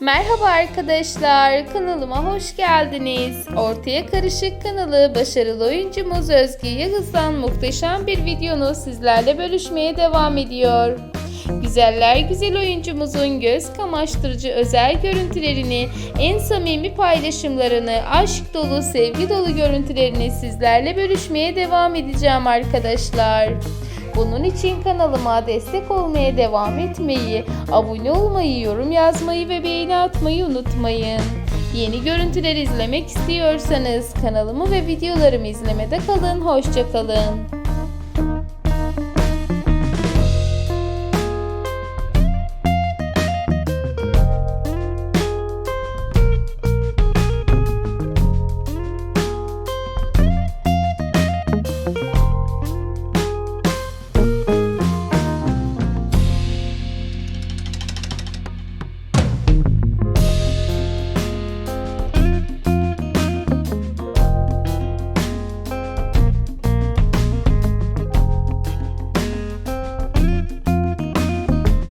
Merhaba arkadaşlar, kanalıma hoş geldiniz. Ortaya Karışık kanalı başarılı oyuncumuz Özge Yağız'dan muhteşem bir videonu sizlerle bölüşmeye devam ediyor. Güzeller güzel oyuncumuzun göz kamaştırıcı özel görüntülerini, en samimi paylaşımlarını, aşk dolu, sevgi dolu görüntülerini sizlerle bölüşmeye devam edeceğim arkadaşlar. Bunun için kanalıma destek olmaya devam etmeyi, abone olmayı, yorum yazmayı ve beğeni atmayı unutmayın. Yeni görüntüler izlemek istiyorsanız kanalımı ve videolarımı izlemede kalın. Hoşçakalın.